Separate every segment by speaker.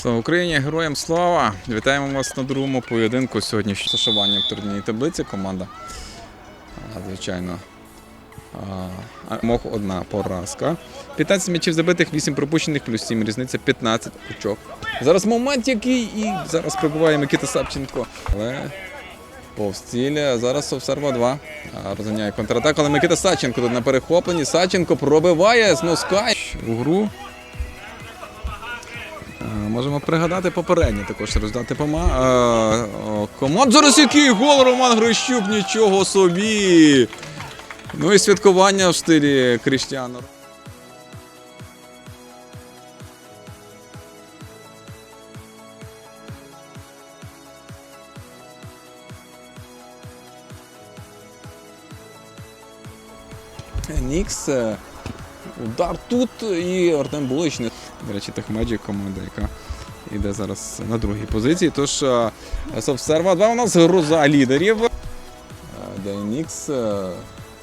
Speaker 1: Слава Україні, героям слава! Вітаємо вас на другому поєдинку сьогодні з шашуванням в турнірній таблиці. Команда, звичайно, а, мог одна поразка. 15 м'ячів забитих, 8 пропущених, плюс 7 різниця 15 очок. Зараз момент який і зараз прибуває Микита Савченко. Але повз. Зараз Совсерва 2 розганяє контратаку, але Микита Савченко тут на перехопленні. Савченко пробиває з носка у гру. Е, Можемо пригадати попереднє також роздати пома. Е, команд. Зараз який гол Роман Грищук, нічого собі. Ну і святкування в стилі Кріштіану. Нікс. Удар тут і Артем Буличний. До речі, Техмеджі команда, яка йде зараз на другій позиції. Тож е, Совсерва 2 у нас гроза лідерів. Е, Денікс. е,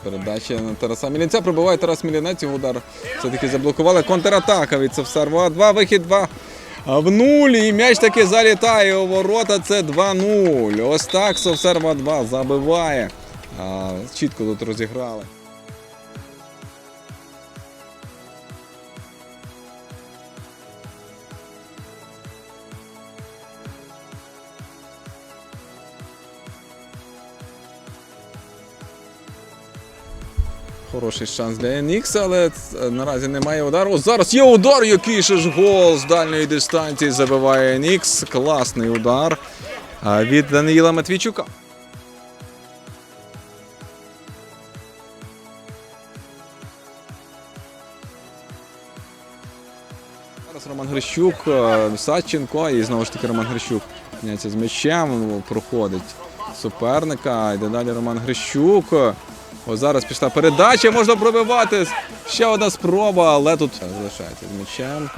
Speaker 1: Передача на Тараса Мілінця. Пробиває Тарас Мілінець. Його удар все-таки заблокували. Контратака від Совсерва 2. Вихід 2. В нуль. І м'яч таки залітає у ворота. Це 2-0. Ось так Совсерва 2 забиває. Чітко тут розіграли. Хороший шанс для NX, але е, наразі немає удару. Зараз є удар, який ще ж гол з дальньої дистанції забиває NX. Класний удар від Даниїла Матвійчука. Зараз Роман Грищук, е, Садченко і знову ж таки Роман Грищук з м'ячем, проходить суперника. Йде далі Роман Грищук. Ось зараз пішла передача, можна пробивати. Ще одна спроба, але тут залишається з м'ячем.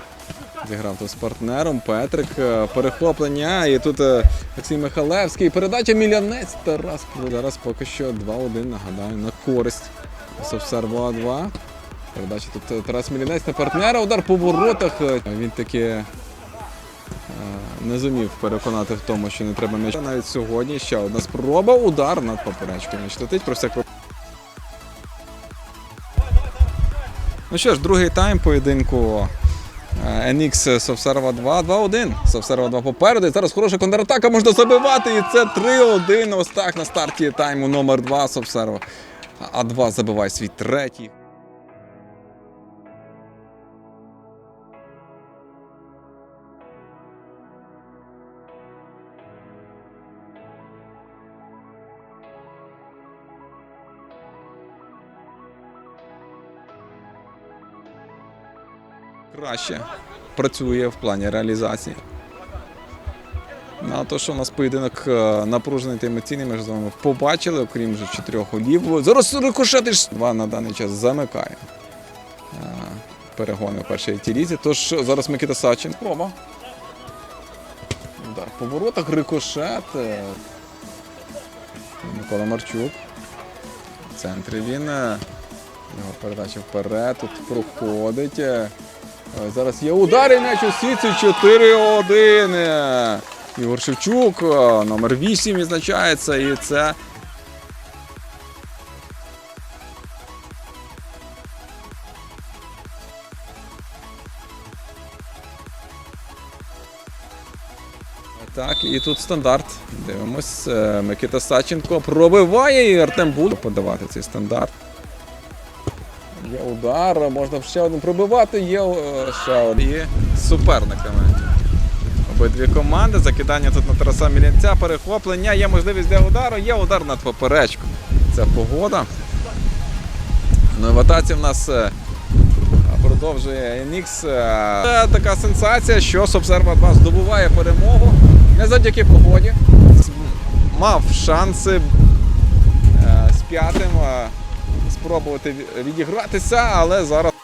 Speaker 1: Зіграв тут з партнером Петрик. е, Перехоплення. І тут е, Олексій Михалевський. Передача мільйонець. Тарас Зараз поки що 2-1, нагадаю, на користь. Совсерва 2. Передача тут е, Тарас Мілінець на партнера. Удар по воротах. Він таки не зумів переконати в тому, що не треба м'яч. Навіть сьогодні ще одна спроба. Удар над поперечкою. М'яч летить про всяк Ну що ж, другий тайм поєдинку. NX Совсерва 2, 2-1. Совсерва 2 попереду. І зараз хороша контратака можна забивати. І це 3-1. Ось так на старті тайму номер 2 Совсерва. А 2 забиває свій третій. Краще працює в плані реалізації. Ну, а то, що у нас поєдинок е, напружений та емоційний, ми ж з вами побачили, окрім вже чотирьох голів. Зараз рикошетиш два на даний час замикає. е, Перегони в першій тілізі. Тож зараз Микита Сачин. Проба. Удар по воротах, рикошет. е, Микола Марчук. В центрі він. Його передача вперед, тут проходить. Е, Зараз є удар і м'яч у сітці 4-1. Е, Ігор Шевчук, е, номер 8 відзначається, і це. Так, і тут стандарт. Дивимось. е, Микита Саченко пробиває і Артем буде подавати цей стандарт. Є удар, можна ще один пробивати, є е, ще один. І суперниками. Обидві команди. Закидання тут на Тараса Мілянця, перехоплення, є можливість для удару, є удар над поперечку. Це погода. Ну і в атаці в нас е, продовжує Енікс. Це така сенсація, що Субсерва 2 здобуває перемогу не завдяки погоді. Мав шанси е, з п'ятим е, спробувати відігратися, але зараз.